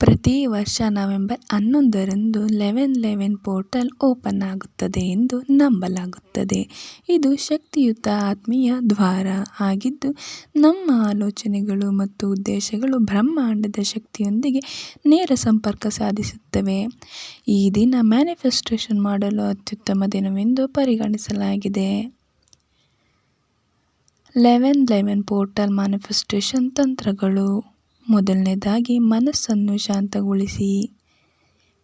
ಪ್ರತಿ ವರ್ಷ ನವೆಂಬರ್ ಹನ್ನೊಂದರಂದು ಲೆವೆನ್ ಲೆವೆನ್ ಪೋರ್ಟಲ್ ಓಪನ್ ಆಗುತ್ತದೆ ಎಂದು ನಂಬಲಾಗುತ್ತದೆ. ಇದು ಶಕ್ತಿಯುತ ಆತ್ಮೀಯ ದ್ವಾರ ಆಗಿದ್ದು, ನಮ್ಮ ಆಲೋಚನೆಗಳು ಮತ್ತು ಉದ್ದೇಶಗಳು ಬ್ರಹ್ಮಾಂಡದ ಶಕ್ತಿಯೊಂದಿಗೆ ನೇರ ಸಂಪರ್ಕ ಸಾಧಿಸುತ್ತವೆ. ಈ ದಿನ ಮ್ಯಾನಿಫೆಸ್ಟೇಷನ್ ಮಾಡಲು ಅತ್ಯುತ್ತಮ ದಿನವೆಂದು ಪರಿಗಣಿಸಲಾಗಿದೆ. ಲೆವೆನ್ ಲೆವೆನ್ ಪೋರ್ಟಲ್ ಮ್ಯಾನಿಫೆಸ್ಟೇಷನ್ ತಂತ್ರಗಳು ಮೊದಲನೇದಾಗಿ ಮನಸ್ಸನ್ನು ಶಾಂತಗೊಳಿಸಿ.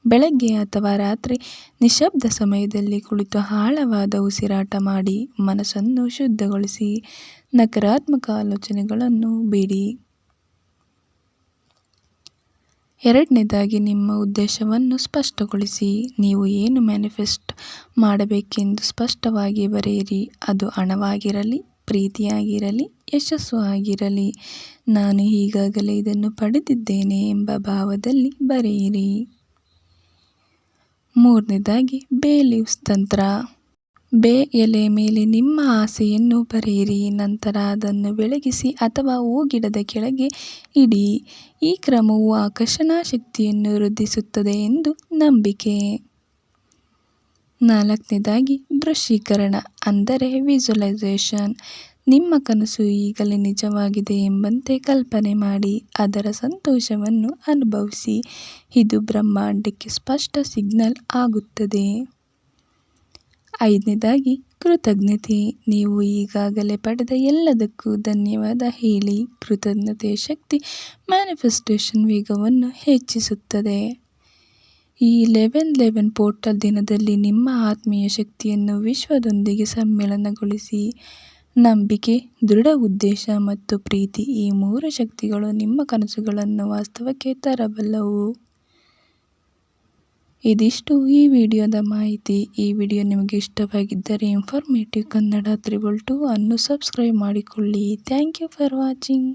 ಬೆಳಗ್ಗೆ ಅಥವಾ ರಾತ್ರಿ ನಿಶಬ್ದ ಸಮಯದಲ್ಲಿ ಕುಳಿತು ಆಳವಾದ ಉಸಿರಾಟ ಮಾಡಿ ಮನಸ್ಸನ್ನು ಶುದ್ಧಗೊಳಿಸಿ. ನಕಾರಾತ್ಮಕ ಆಲೋಚನೆಗಳನ್ನು ಬಿಡಿ. ಎರಡನೇದಾಗಿ ನಿಮ್ಮ ಉದ್ದೇಶವನ್ನು ಸ್ಪಷ್ಟಗೊಳಿಸಿ. ನೀವು ಏನು ಮ್ಯಾನಿಫೆಸ್ಟ್ ಮಾಡಬೇಕೆಂದು ಸ್ಪಷ್ಟವಾಗಿ ಬರೆಯಿರಿ. ಅದು ಹಣವಾಗಿರಲಿ, ಪ್ರೀತಿಯಾಗಿರಲಿ ಯಶಸ್ಸು ಆಗಿರಲಿ ನಾನು ಈಗಾಗಲೇ ಇದನ್ನು ಪಡೆದಿದ್ದೇನೆ ಎಂಬ ಭಾವದಲ್ಲಿ ಬರೆಯಿರಿ. ಮೂರನೇದಾಗಿ, ಬೇ ಲೀವ್ಸ್ ತಂತ್ರ. ಬೇ ಎಲೆ ಮೇಲೆ ನಿಮ್ಮ ಆಸೆಯನ್ನು ಬರೆಯಿರಿ, ನಂತರ ಅದನ್ನು ಬೆಳಗಿಸಿ ಅಥವಾ ಹೂಗಿಡದ ಕೆಳಗೆ ಇಡಿ. ಈ ಕ್ರಮವು ಆಕರ್ಷಣಾ ಶಕ್ತಿಯನ್ನು ವೃದ್ಧಿಸುತ್ತದೆ ಎಂದು ನಂಬಿಕೆ. ನಾಲ್ಕನೇದಾಗಿ, ದೃಶ್ಯೀಕರಣ, ಅಂದರೆ ವಿಜುವಲೈಸೇಷನ್. ನಿಮ್ಮ ಕನಸು ಈಗಲೇ ನಿಜವಾಗಿದೆ ಎಂಬಂತೆ ಕಲ್ಪನೆ ಮಾಡಿ ಅದರ ಸಂತೋಷವನ್ನು ಅನುಭವಿಸಿ. ಇದು ಬ್ರಹ್ಮಾಂಡಕ್ಕೆ ಸ್ಪಷ್ಟ ಸಿಗ್ನಲ್ ಆಗುತ್ತದೆ. ಐದನೇದಾಗಿ, ಕೃತಜ್ಞತೆ. ನೀವು ಈಗಾಗಲೇ ಪಡೆದ ಎಲ್ಲದಕ್ಕೂ ಧನ್ಯವಾದ ಹೇಳಿ. ಕೃತಜ್ಞತೆಯ ಶಕ್ತಿ ಮ್ಯಾನಿಫೆಸ್ಟೇಷನ್ ವೇಗವನ್ನು ಹೆಚ್ಚಿಸುತ್ತದೆ. ಈ ಲೆವೆನ್ ಲೆವೆನ್ ಪೋರ್ಟಲ್ ದಿನದಲ್ಲಿ ನಿಮ್ಮ ಆತ್ಮೀಯ ಶಕ್ತಿಯನ್ನು ವಿಶ್ವದೊಂದಿಗೆ ಸಮ್ಮಿಲನಗೊಳಿಸಿ ನಂಬಿಕೆ, ದೃಢ ಉದ್ದೇಶ ಮತ್ತು ಪ್ರೀತಿ ಈ ಮೂರು ಶಕ್ತಿಗಳು ನಿಮ್ಮ ಕನಸುಗಳನ್ನು ವಾಸ್ತವಕ್ಕೆ ತರಬಲ್ಲವು. ಇದಿಷ್ಟು ಈ ವಿಡಿಯೋದ ಮಾಹಿತಿ. ಈ ವಿಡಿಯೋ ನಿಮಗೆ ಇಷ್ಟವಾಗಿದ್ದರೆ ಇನ್ಫಾರ್ಮೇಟಿವ್ ಕನ್ನಡ ತ್ರಿಬಲ್ ಟು ಅನ್ನು ಸಬ್ಸ್ಕ್ರೈಬ್ ಮಾಡಿಕೊಳ್ಳಿ. Thank you for watching